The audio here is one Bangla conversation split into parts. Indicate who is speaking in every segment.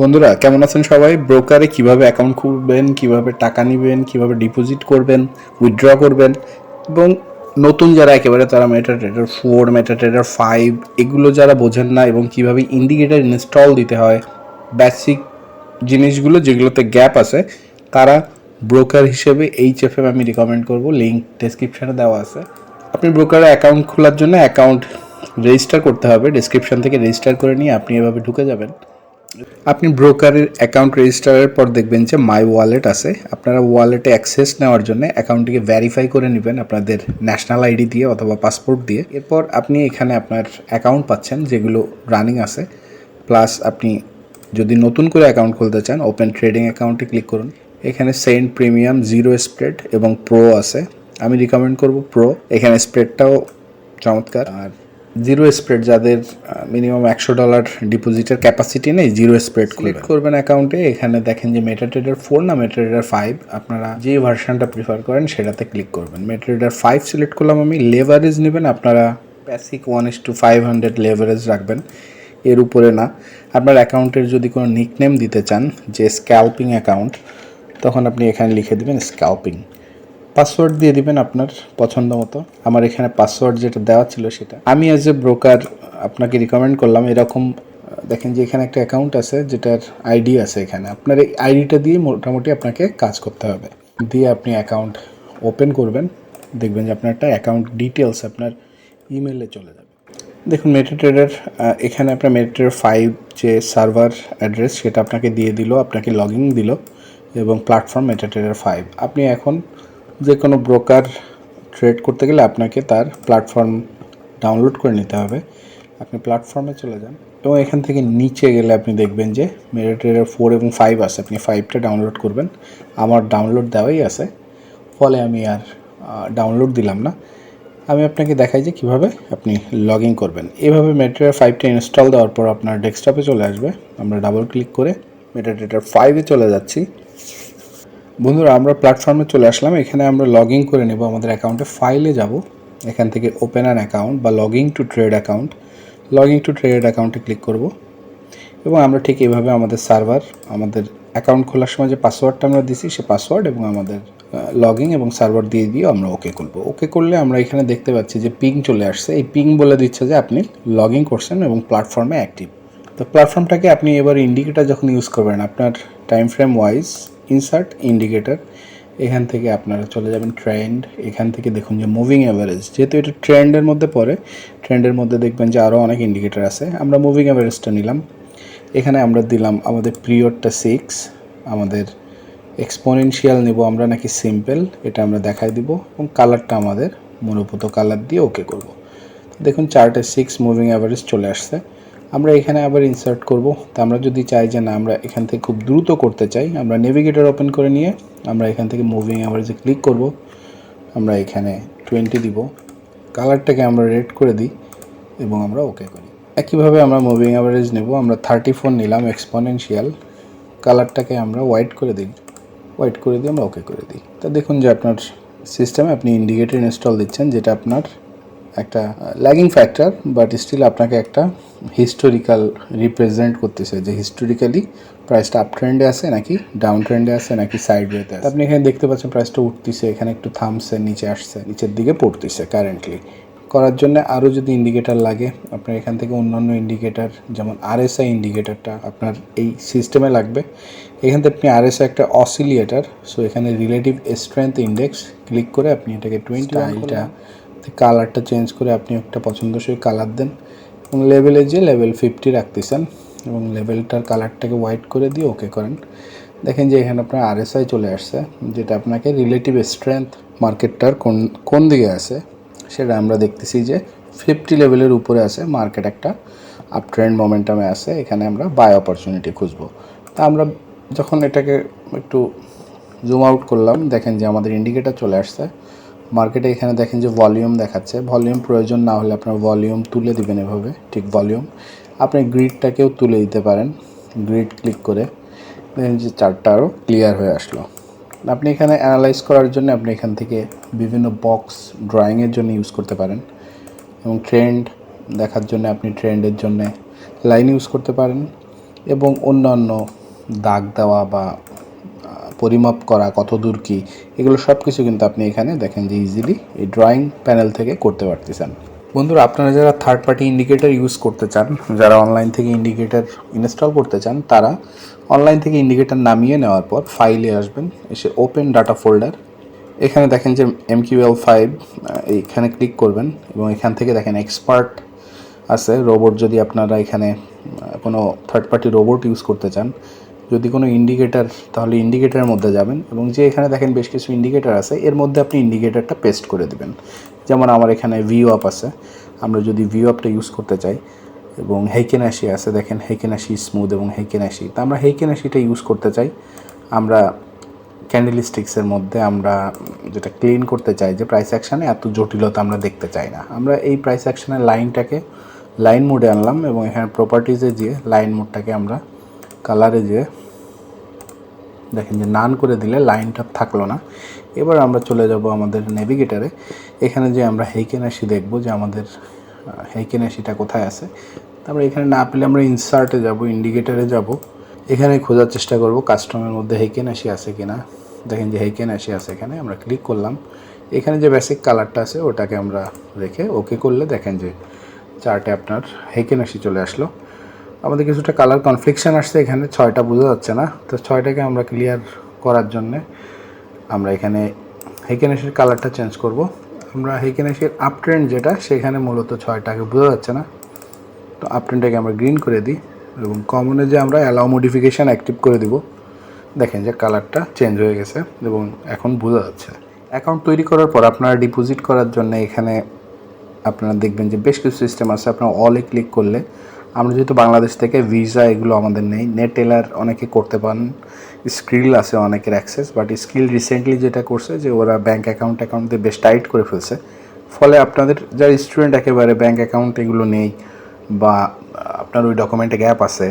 Speaker 1: বন্ধুরা, কেমন আছেন সবাই? ব্রোকারে কীভাবে অ্যাকাউন্ট খুলবেন, কীভাবে টাকা নেবেন, কীভাবে ডিপোজিট করবেন উইথড্র করবেন এবং নতুন যারা একেবারে তারা Meta Trader four Meta Trader five এগুলো যারা বোঝেন না এবং কীভাবে ইন্ডিকেটার ইনস্টল দিতে হয় বেসিক জিনিসগুলো যেগুলোতে গ্যাপ আছে, তারা ব্রোকার হিসেবে এইচ এফ এম আমি রিকমেন্ড করব লিঙ্ক ডেসক্রিপশানে দেওয়া আছে। আপনি ব্রোকারে অ্যাকাউন্ট খোলার জন্য অ্যাকাউন্ট রেজিস্টার করতে হবে ডেসক্রিপশন থেকে রেজিস্টার করে নিয়ে আপনি এভাবে ঢুকে যাবেন। আপনি ব্রোকারের অ্যাকাউন্ট রেজিস্টারের পর দেখবেন যে মাই ওয়ালেট আছে। আপনারা ওয়ালেটে অ্যাক্সেস নেওয়ার জন্য অ্যাকাউন্টটিকে ভেরিফাই করে নেবেন আপনাদের ন্যাশনাল আইডি দিয়ে অথবা পাসপোর্ট দিয়ে। এরপর আপনি এখানে আপনার অ্যাকাউন্ট পাচ্ছেন, যেগুলো রানিং আছে। প্লাস আপনি যদি নতুন করে অ্যাকাউন্ট খুলতে চান ওপেন ট্রেডিং অ্যাকাউন্টে ক্লিক করুন। এখানে সেন্ট প্রিমিয়াম জিরো স্প্রেড এবং প্রো আছে। আমি রিকমেন্ড করব প্রো এখানে স্প্রেডটাও চমৎকার। আর জিরো স্প্রেড যাদের মিনিমাম একশো ডলার ডিপোজিটের ক্যাপাসিটি নেই জিরো স্প্রেড সিলেক্ট করবেন। অ্যাকাউন্টে এখানে দেখেন যে মেটাট্রেডার ফোর না মেটাট্রেডার ফাইভ আপনারা যে ভার্সনটা প্রিফার করেন সেটাতে ক্লিক করবেন। মেটাট্রেডার ফাইভ সিলেক্ট করলাম আমি লেভারেজ নেবেন আপনারা basic one is two five hundred leverage রাখবেন। এর উপরে না আপনার অ্যাকাউন্টের যদি কোনো নিকনেম দিতে চান যে স্ক্যাল্পিং অ্যাকাউন্ট তখন আপনি এখানে লিখে দেবেন স্ক্যাল্পিং পাসওয়ার্ড দিয়ে দিবেন আপনার পছন্দ মতো। আমার এখানে পাসওয়ার্ড যেটা দেওয়া ছিল সেটা। আমি অ্যাজ এ ব্রোকার আপনাকে রিকমেন্ড করলাম এরকম, দেখেন যে এখানে একটা অ্যাকাউন্ট আছে যেটার আইডি আছে এখানে। আপনার এই আইডিটা দিয়ে মোটামুটি আপনাকে কাজ করতে হবে। দিয়ে আপনি অ্যাকাউন্ট ওপেন করবেন, দেখবেন যে আপনার একটা অ্যাকাউন্ট ডিটেলস আপনার ইমেলে চলে যাবে। দেখুন মেটাট্রেডার এখানে আপনার মেটাট্রেডার ফাইভ যে সার্ভার অ্যাড্রেস সেটা আপনাকে দিয়ে দিল, আপনাকে লগ ইন দিল এবং প্ল্যাটফর্ম মেটাট্রেডার ফাইভ আপনি এখন যে কোনো ব্রোকার ট্রেড করতে গেলে আপনাকে তার প্ল্যাটফর্ম ডাউনলোড করে নিতে হবে। আপনি প্ল্যাটফর্মে চলে যান এবং এখান থেকে নিচে গেলে আপনি দেখবেন যে মেটাট্রেডার ফোর এবং ফাইভ আছে। আপনি ফাইভটা ডাউনলোড করবেন। আমার ডাউনলোড দেওয়াই আছে। ফলে আমি আর ডাউনলোড দিলাম না। আমি আপনাকে দেখাই যে কীভাবে আপনি লগ ইন করবেন। এভাবে মেটেরিয়াল ফাইভটা ইনস্টল দেওয়ার পর আপনার ডেস্কটপে চলে আসবে। আমরা ডাবল ক্লিক করে মেটাডেটার ফাইভে চলে যাচ্ছি। বন্ধুরা, আমরা প্ল্যাটফর্মে চলে আসলাম। এখানে আমরা লগ ইন করে নেব আমাদের অ্যাকাউন্টে ফাইলে যাব। এখান থেকে ওপেন অ্যান অ্যাকাউন্ট বা log to trade account log to trade অ্যাকাউন্টে ক্লিক করব। এবং আমরা ঠিক এইভাবে আমাদের সার্ভার আমাদের অ্যাকাউন্ট খোলার সময় যে পাসওয়ার্ডটা আমরা দিছি, সে পাসওয়ার্ড এবং আমাদের লগ এবং সার্ভার দিয়ে দিয়ে আমরা ওকে করব। ওকে করলে আমরা এখানে দেখতে পাচ্ছি যে পিং চলে আসছে। এই পিং বলে দিচ্ছে যে আপনি লগ ইন করছেন এবং প্ল্যাটফর্মে অ্যাক্টিভ তো প্ল্যাটফর্মটাকে আপনি এবার ইন্ডিকেটার যখন ইউজ করবেন, আপনার time frame wise insert indicator এখান থেকে আপনারা চলে যাবেন ট্রেন্ড এখান থেকে দেখুন যে মুভিং অ্যাভারেজ যেহেতু এটা ট্রেন্ডের মধ্যে পড়ে ট্রেন্ডের মধ্যে দেখবেন যে আরও অনেক ইন্ডিকেটার আছে। আমরা মুভিং অ্যাভারেজটা নিলাম। এখানে আমরা দিলাম আমাদের পিরিয়ডটা সিক্স আমাদের এক্সপোনেনশিয়াল নেব আমরা নাকি সিম্পল এটা আমরা দেখাই দিব, এবং কালারটা আমাদের মনোভূত কালার দিয়ে ওকে করব। দেখুন চার্টে সিক্স মুভিং অ্যাভারেজ চলে আসছে। আমরা এখানে আবার ইনসার্ট করব। তা আমরা যদি চাই যে না, আমরা এখান থেকে খুব দ্রুত করতে চাই, আমরা নেভিগেটর ওপেন করে নিয়ে আমরা এখান থেকে মুভিং অ্যাভারেজে ক্লিক করব। আমরা এখানে টোয়েন্টি দিব। কালারটাকে আমরা রেড করে দিই এবং আমরা ওকে করি। একইভাবে আমরা মুভিং অ্যাভারেজ নেব, আমরা থার্টি ফোর নিলাম এক্সপোনেনশিয়াল কালারটাকে আমরা হোয়াইট করে দিই। হোয়াইট করে দিয়ে আমরা ওকে করে দিই। তা দেখুন যে আপনার সিস্টেমে আপনি ইন্ডিকেটর ইনস্টল দিচ্ছেন, যেটা আপনার একটা ল্যাগিং ফ্যাক্টর বাট স্টিল আপনাকে একটা হিস্টোরিক্যাল রিপ্রেজেন্ট করতেছে যে হিস্টোরিক্যালি প্রাইসটা আপ ট্রেন্ডে আছে নাকি ডাউন ট্রেন্ডে আছে নাকি সাইড ওয়েতে আছে। আপনি এখানে দেখতে পাচ্ছেন প্রাইসটা উঠতেছে এখানে একটু থামছে নিচে আসছে নিচের দিকে পড়তেছে কারেন্টলি করার জন্য আরও যদি ইন্ডিকেটার লাগে আপনার এখান থেকে অন্যান্য ইন্ডিকেটার যেমন আরএসআই ইন্ডিকেটারটা আপনার এই সিস্টেমে লাগবে। এখান থেকে আপনি আরএসআই একটা অসিলিয়েটার সো এখানে রিলেটিভ স্ট্রেংথ ইন্ডেক্স ক্লিক করে আপনি এটাকে টোয়েন্টি আইটা কালারটা চেঞ্জ করে আপনি একটা পছন্দসই কালার দেন এবং লেভেলে যে লেভেল ফিফটি রাখতেছেন এবং লেভেলটার কালারটাকে হোয়াইট করে দিয়ে ওকে করেন। দেখেন যে এখানে আপনার আরএসআই চলে আসছে, যেটা আপনাকে রিলেটিভ স্ট্রেংথ মার্কেটটার কোন কোন দিকে আছে, সেটা আমরা দেখতেছি যে ফিফটি লেভেলের উপরে আছে মার্কেট একটা আপ ট্রেন্ড মোমেন্টামে আছে, এখানে আমরা বাই অপরচুনিটি খুঁজবো। তা আমরা যখন এটাকে একটু জুম আউট করলাম, দেখেন যে আমাদের ইন্ডিকেটার চলে আসছে মার্কেটে এখানে দেখেন যে ভলিউম দেখাচ্ছে। ভলিউম প্রয়োজন না হলে আপনার ভলিউম তুলে দিবেন এভাবে, ঠিক ভলিউম আপনি গ্রিডটাকেও তুলে দিতে পারেন। গ্রিড ক্লিক করে দেখেন যে চার্টটা আরও ক্লিয়ার হয়ে আসলো। আপনি এখানে অ্যানালাইজ করার জন্য আপনি এখান থেকে বিভিন্ন বক্স ড্রয়িংয়ের জন্য ইউজ করতে পারেন। এবং ট্রেন্ড দেখার জন্য আপনি ট্রেন্ডের জন্য লাইন ইউজ করতে পারেন। এবং অন্যান্য দাগ দেওয়া বা পরিমাপ করা কত দূর কী, এগুলো সব কিছু কিন্তু আপনি এখানে দেখেন যে ইজিলি এই ড্রয়িং প্যানেল থেকে করতে পারতেছেন। বন্ধুরা, আপনারা যারা থার্ড পার্টি ইন্ডিকেটর ইউজ করতে চান, যারা অনলাইন থেকে ইন্ডিকেটর ইনস্টল করতে চান, তারা অনলাইন থেকে ইন্ডিকেটর নামিয়ে নেওয়ার পর ফাইলে আসবেন, এসে ওপেন ডাটা ফোল্ডার এখানে দেখেন যে এম এমকিউএল ফাইভ এইখানে ক্লিক করবেন এবং এখান থেকে দেখেন এক্সপার্ট আছে রোবট যদি আপনারা এখানে কোনো থার্ড পার্টি রোবট ইউজ করতে চান যদি কোনো ইন্ডিকেটার তাহলে ইন্ডিকেটারের মধ্যে যাবেন এবং যে এখানে দেখেন বেশ কিছু ইন্ডিকেটার আছে, এর মধ্যে আপনি ইন্ডিকেটারটা পেস্ট করে দেবেন। যেমন আমার এখানে ভিউ আপ আছে, আমরা যদি ভিউ আপটা ইউজ করতে চাই এবং হেইকেনাশি আছে, দেখেন হেইকেনাশি স্মুথ এবং হেইকেনাশি তা আমরা হেইকেনাশিটা ইউজ করতে চাই। আমরা ক্যান্ডেল স্টিক্সের মধ্যে আমরা যেটা ক্লিন করতে চাই, যে প্রাইস অ্যাকশানে এত জটিলতা আমরা দেখতে চাই না। আমরা এই প্রাইস অ্যাকশানের লাইনটাকে লাইন মোডে আনলাম এবং এখানে প্রপার্টিজে গিয়ে লাইন মোডটাকে আমরা কালারে যেয়ে দেখেন যে নান করে দিলে লাইনটা থাকল না। এবার আমরা চলে যাব আমাদের নেভিগেটারে এখানে যে আমরা হেইকেনাশি দেখব যে আমাদের হেইকেনাশিটা কোথায় আছে। তারপরে এখানে না পেলে আমরা ইনসার্টে যাব ইন্ডিকেটারে যাব। এখানে খোঁজার চেষ্টা করব কাস্টমের মধ্যে হেইকেনাশি আছে কিনা। দেখেন যে হেইকেনাশি আছে এখানে, আমরা ক্লিক করলাম। এখানে যে বেসিক কালারটা আছে, ওটাকে আমরা রেখে ওকে করলে দেখেন যে চার্টে আপনার হেইকেনাশি চলে আসলো। আমাদের কিছুটা কালার কনফ্লিকশন আসছে এখানে, ছয়টা বোঝা যাচ্ছে না। তো ছয়টাকে আমরা ক্লিয়ার করার জন্যে আমরা এখানে হেকেনেসের কালারটা চেঞ্জ করব। আমরা হেকেনেসের আপ ট্রেন্ড যেটা, সেখানে মূলত ছয়টাকে বোঝা যাচ্ছে না। তো আপ ট্রেন্ডটাকে আমরা গ্রিন করে দিই এবং কমনে যে আমরা অ্যালাউ মডিফিকেশান অ্যাক্টিভ করে দিব, দেখেন যে কালারটা চেঞ্জ হয়ে গেছে এবং এখন বোঝা যাচ্ছে। অ্যাকাউন্ট তৈরি করার পর আপনারা ডিপোজিট করার জন্য এখানে আপনারা দেখবেন যে বেশ কিছু সিস্টেম আছে, আপনারা অলে ক্লিক করলে আমরা যেহেতু বাংলাদেশ থেকে ভিসা এগুলো আমাদের নেই। নেট টেলার অনেকে করতে পারেন। স্কিল আছে অনেকের অ্যাক্সেস বাট স্কিল রিসেন্টলি যেটা করছে যে ওরা ব্যাঙ্ক অ্যাকাউন্ট অ্যাকাউন্ট দিয়ে বেশ টাইট করে ফেলছে। ফলে আপনাদের যারা স্টুডেন্ট একেবারে ব্যাঙ্ক অ্যাকাউন্ট এগুলো নেই বা আপনার ওই ডকুমেন্টে গ্যাপ আছে,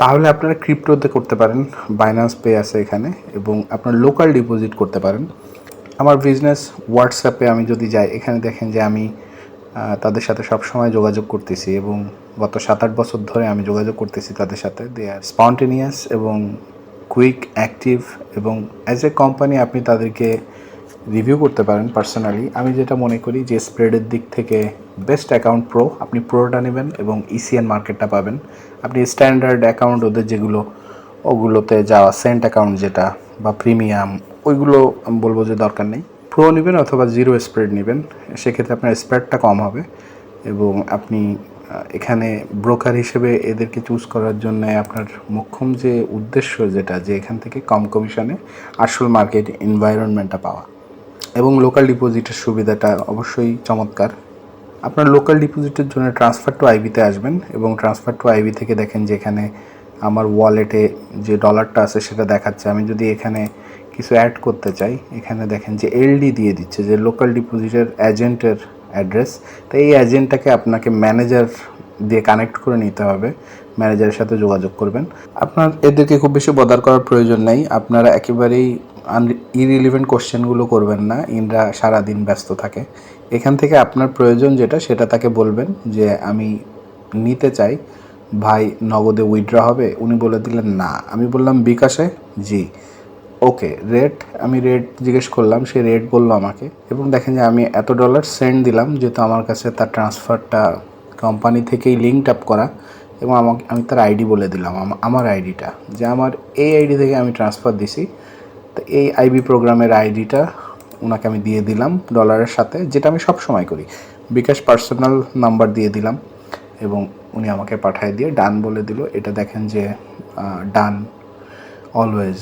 Speaker 1: তাহলে আপনারা ক্রিপ্টোতে করতে পারেন। বাইন্যান্স পে আছে এখানে এবং আপনার লোকাল ডিপোজিট করতে পারেন। আমার বিজনেস হোয়াটসঅ্যাপে আমি যদি যাই, এখানে দেখেন যে আমি তাদের সাথে সব সময় যোগাযোগ করতেছি এবং গত সাত আট বছর ধরে আমি যোগাযোগ করতেছি তাদের সাথে। দে আর স্পন্টেনিয়াস এবং কুইক অ্যাক্টিভ এবং অ্যাজ এ কোম্পানি আপনি তাদেরকে রিভিউ করতে পারেন পার্সোনালি আমি যেটা মনে করি যে স্প্রেডের দিক থেকে বেস্ট অ্যাকাউন্ট প্রো আপনি প্রোটা নেবেন এবং E ইসিএন মার্কেটটা পাবেন। আপনি স্ট্যান্ডার্ড অ্যাকাউন্ট ওদের যেগুলো, ওগুলোতে যাওয়া সেন্ট অ্যাকাউন্ট যেটা বা প্রিমিয়াম ওইগুলো আমি বলব যে দরকার নেই। প্রো নেবেন অথবা জিরো স্প্রেড নেবেন, সেক্ষেত্রে আপনার স্প্রেডটা কম হবে এবং আপনি এখানে ব্রোকার হিসেবে এদেরকে চুজ করার জন্য আপনার মোক্ষম যে উদ্দেশ্য যেটা, যে এখান থেকে কম কমিশনে আসল মার্কেট এনভায়রনমেন্টটা পাওয়া। এবং লোকাল ডিপোজিটের সুবিধাটা অবশ্যই চমৎকার। আপনার লোকাল ডিপোজিটের জন্য ট্রান্সফার টু আইবিতে আসবেন এবং ট্রান্সফার টু আইবি থেকে দেখেন যে এখানে আমার ওয়ালেটে যে ডলারটা আছে সেটা দেখাচ্ছে। আমি যদি এখানে কিছু অ্যাড করতে চাই, এখানে দেখেন যে এলডি দিয়ে দিচ্ছে, যে লোকাল ডিপোজিটের এজেন্টের অ্যাড্রেস তো এই এজেন্টটাকে আপনাকে ম্যানেজার দিয়ে কানেক্ট করে নিতে হবে। ম্যানেজারের সাথে যোগাযোগ করবেন। আপনার এদেরকে খুব বেশি বদার করার প্রয়োজন নেই। আপনারা একেবারেই ইরিলিভেন্ট কোশ্চেনগুলো করবেন না। ইনরা সারাদিন ব্যস্ত থাকে। এখান থেকে আপনার প্রয়োজন যেটা, সেটা তাকে বলবেন যে, আমি নিতে চাই। ভাই নগদে উইথড্র হবে? উনি বলে দিলেন, না। আমি বললাম, বিকাশে? জি। ওকে রেট আমি রেট জিজ্ঞেস করলাম, সে রেট বলল আমাকে। এবং দেখেন যে আমি এত ডলার সেন্ড দিলাম, যেহেতু আমার কাছে তার ট্রান্সফারটা কোম্পানি থেকেই লিঙ্ক আপ করা, এবং আমাকে, আমি তার আইডি বলে দিলাম আমার আইডিটা যে আমার এই আইডি থেকে আমি ট্রান্সফার দিছি, তো এই আইবি প্রোগ্রামের আইডিটা ওনাকে আমি দিয়ে দিলাম ডলারের সাথে, যেটা আমি সব সময় করি। বিকাশ পার্সোনাল নাম্বার দিয়ে দিলাম, এবং উনি আমাকে পাঠিয়ে দিয়ে ডান বলে দিল। এটা দেখেন যে ডান অলওয়েজ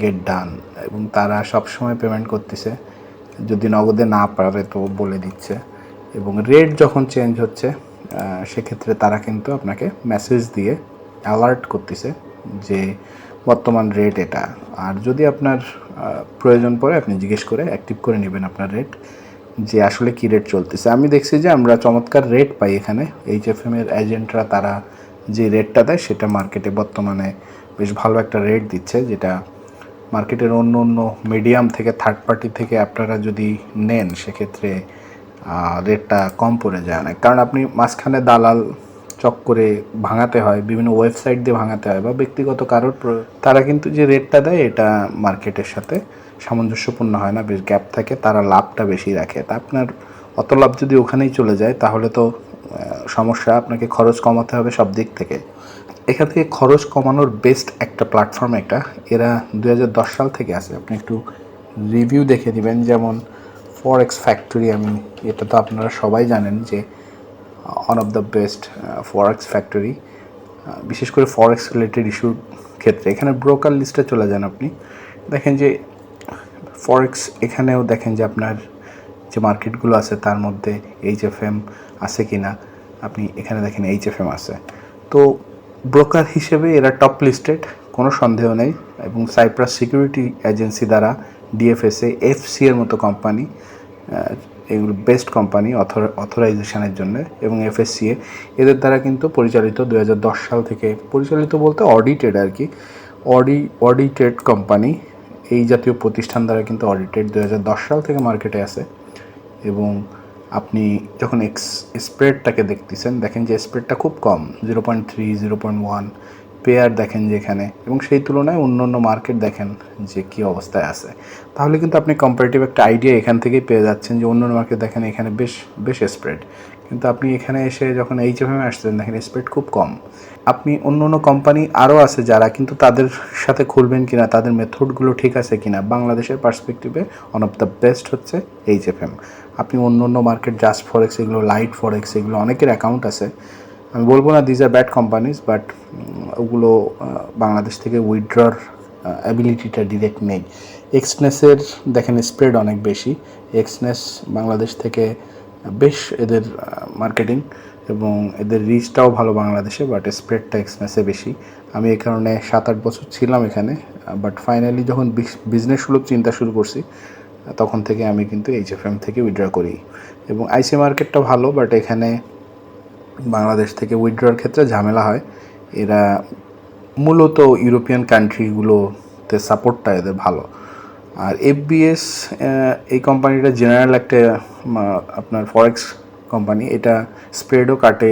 Speaker 1: গেট ডান এবং তারা সব সময় পেমেন্ট করতেছে, যদি নগদে না পারে তো বলে দিচ্ছে। এবং রেট যখন চেঞ্জ হচ্ছে সেক্ষেত্রে তারা কিন্তু আপনাকে মেসেজ দিয়ে অ্যালার্ট করতেছে যে বর্তমান রেট এটা। আর যদি আপনার প্রয়োজন পড়ে আপনি জিজ্ঞেস করে অ্যাক্টিভ করে নেবেন আপনার রেট যে আসলে কী রেট চলতেছে। আমি দেখছি যে আমরা চমৎকার রেট পাই এখানে। এইচ এফ এর এজেন্টরা তারা যে রেটটা দেয় সেটা মার্কেটে বর্তমানে বেশ ভালো একটা রেট দিচ্ছে, যেটা মার্কেটের অন্য অন্য মিডিয়াম থেকে থার্ড পার্টি থেকে আপনারা যদি নেন, সেক্ষেত্রে রেটটা কম পড়ে যায় অনেক। কারণ আপনি মাঝখানে দালাল চক করে ভাঙাতে হয়, বিভিন্ন ওয়েবসাইট দিয়ে ভাঙাতে হয় বা ব্যক্তিগত কারোর তারা কিন্তু যে রেটটা দেয়, এটা মার্কেটের সাথে সামঞ্জস্যপূর্ণ হয় না, বেশ গ্যাপ থাকে, তারা লাভটা বেশি রাখে। তা আপনার অত লাভ যদি ওখানেই চলে যায়, তাহলে তো সমস্যা, আপনাকে খরচ কমাতে হবে সব দিক থেকে। এখান থেকে খরচ কমানোর বেস্ট একটা প্ল্যাটফর্ম একটা। এরা দু হাজার দশ সাল থেকে আছে। আপনি একটু রিভিউ দেখে দিবেন যেমন ফরেক্স ফ্যাক্টরি আমি এটা তো আপনারা সবাই জানেন যে one of the best forex factory বিশেষ করে ফরেক্স রিলেটেড ইস্যুর ক্ষেত্রে। এখানে ব্রোকার লিস্টে চলে যান আপনি। দেখেন যে ফরেক্স এখানেও দেখেন যে আপনার যে মার্কেটগুলো আছে তার মধ্যে এইচ এফ এম আছে কি না আপনি এখানে দেখেন এইচ এফ এম আছে। তো ব্রোকার হিসেবে এরা টপ লিস্টেড কোনো সন্দেহ নেই। এবং সাইপ্রাস সিকিউরিটি এজেন্সি দ্বারা ডিএফএসএ এফসি এর মতো কোম্পানি এগুলো বেস্ট কোম্পানি অথরাইজেশনের জন্য এবং এফএসসিএ এদের দ্বারা কিন্তু পরিচালিত দু হাজার দশ সাল থেকে, পরিচালিত বলতে অডিটেড আর কি অডি অডিটেড কোম্পানি এই জাতীয় প্রতিষ্ঠান দ্বারা কিন্তু অডিটেড দু হাজার দশ সাল থেকে মার্কেটে আছে। এবং আপনি যখন এক্স স্প্রেডটাকে দেখতেছেন, দেখেন যে স্প্রেডটা খুব কম zero point three zero point one pair দেখেন যে এখানে, এবং সেই তুলনায় অন্য অন্য মার্কেট দেখেন যে কী অবস্থায় আছে। তাহলে কিন্তু আপনি কম্পারেটিভ একটা আইডিয়া এখান থেকেই পেয়ে যাচ্ছেন যে অন্য মার্কেট দেখেন এখানে বেশ বেশ স্প্রেড কিন্তু আপনি এখানে এসে যখন এইচ এফ এম আসছেন দেখেন স্প্রেড খুব কম। আপনি অন্য অন্য কোম্পানি আরও আছে যারা কিন্তু তাদের সাথে খুলবেন কিনা, তাদের মেথডগুলো ঠিক আছে কিনা, বাংলাদেশের পার্সপেক্টিভে ওয়ান অফ দ্য বেস্ট হচ্ছে এইচ এফ এম আপনি অন্য অন্য মার্কেট জাস্ট ফরেক্স এগুলো লাইট ফরেক্স এগুলো অনেকের অ্যাকাউন্ট আছে। আমি বলব না these are bad companies but ওগুলো বাংলাদেশ থেকে উইথড্রর অ্যাবিলিটিটা ডিরেক্ট নেই। এক্সনেসের দেখেন স্প্রেড অনেক বেশি। এক্সনেস বাংলাদেশ থেকে বেশ এদের মার্কেটিং এবং এদের রিচটাও ভালো বাংলাদেশে বাট স্প্রেডটা এক্সনেসে বেশি। আমি এই কারণে সাত আট বছর ছিলাম এখানে বাট ফাইনালি যখন বিজনেস সুলভ চিন্তা শুরু করছি, তখন থেকে আমি কিন্তু এইচ এফ এম থেকে উইথড্র করি। এবং আইসি মার্কেটটা ভালো বাট এখানে বাংলাদেশ থেকে উইথড্রর ক্ষেত্রে ঝামেলা হয়। এরা মূলত ইউরোপিয়ান কান্ট্রিগুলোতে সাপোর্টটা এদের ভালো। আর এফবিএস এই কোম্পানিটা জেনারেল একটা আপনার ফরেক্স কোম্পানি এটা স্প্রেডও কাটে,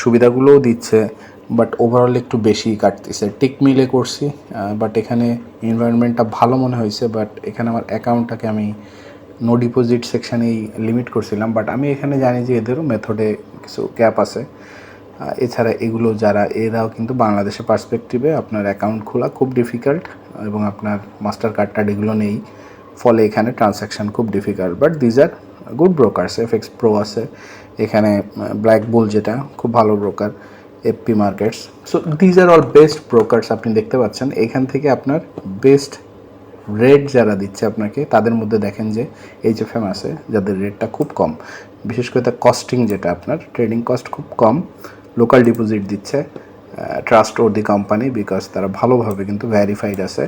Speaker 1: সুবিধাগুলোও দিচ্ছে বাট ওভারঅল একটু বেশি কাটতেছে। টেক মিলে করছি বাট এখানে এনভায়রনমেন্টটা ভালো মনে হয়েছে বাট এখানে আমার অ্যাকাউন্টটাকে আমি নো ডিপোজিট সেকশানেই লিমিট করছিলাম বাট আমি এখানে জানি যে এদেরও মেথডে কিছু ক্যাপ আছে। এছাড়া এগুলো যারা, এরাও কিন্তু বাংলাদেশের পার্সপেক্টিভে আপনার অ্যাকাউন্ট খোলা খুব ডিফিকাল্ট এবং আপনার মাস্টার কার্ড টার্ড এগুলো নেই। ফলে এখানে ট্রানসাকশান খুব difficult but these are good brokers F X pro আছে, এখানে ব্ল্যাক বুল যেটা, খুব ভালো broker FP markets so these are all best brokers আপনি দেখতে পাচ্ছেন। এখান থেকে আপনার বেস্ট রেট যারা দিচ্ছে আপনাকে, তাদের মধ্যে দেখেন যে এইচ এফ এম আছে, যাদের রেটটা খুব কম। বিশেষ করে তার কস্টিং যেটা, আপনার ট্রেডিং কস্ট খুব কম। লোকাল ডিপোজিট দিচ্ছে trust or the company because তারা ভালোভাবে কিন্তু ভ্যারিফাইড আছে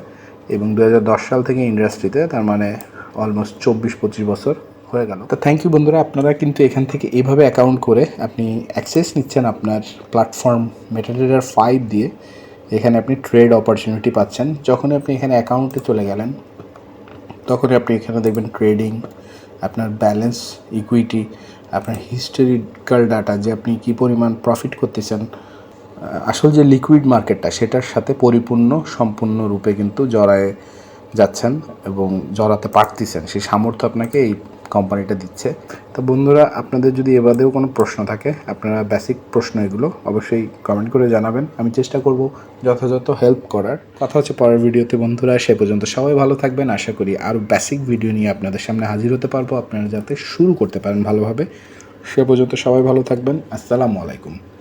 Speaker 1: এবং দু হাজার দশ সাল থেকে ইন্ডাস্ট্রিতে তার মানে অলমোস্ট চব্বিশ পঁচিশ বছর হয়ে গেল। তো থ্যাংক ইউ বন্ধুরা, আপনারা কিন্তু এখান থেকে এইভাবে অ্যাকাউন্ট করে আপনি অ্যাক্সেস নিচ্ছেন আপনার প্ল্যাটফর্ম মেটাডেটার ফাইভ দিয়ে, এখানে আপনি ট্রেড অপরচুনিটি পাচ্ছেন। যখন আপনি এখানে অ্যাকাউন্টে চলে গেলেন তখন আপনি এখানে দেখবেন ট্রেডিং আপনার ব্যালেন্স ইকুইটি আপনার হিস্টোরিক্যাল ডাটা যে আপনি কি পরিমাণ প্রফিট করতেছেন আসল যে লিকুইড মার্কেটটা সেটার সাথে পরিপূর্ণ সম্পূর্ণরূপে কিন্তু জড়ায় যাচ্ছেন এবং জড়াতে পারতেছেন। সেই সামর্থ্য আপনাকে এই কোম্পানিটা দিচ্ছে। তো বন্ধুরা, আপনাদের যদি এবারেও কোনো প্রশ্ন থাকে, আপনারা বেসিক প্রশ্ন এগুলো অবশ্যই কমেন্ট করে জানাবেন। আমি চেষ্টা করব যথাযথ হেল্প করার। কথা হচ্ছে পরের ভিডিওতে বন্ধুরা, সে পর্যন্ত সবাই ভালো থাকবেন। আশা করি আর বেসিক ভিডিও নিয়ে আপনাদের সামনে হাজির হতে পারব। আপনারা যাতে শুরু করতে পারেন ভালোভাবে। সে পর্যন্ত সবাই ভালো থাকবেন। আসসালামু আলাইকুম।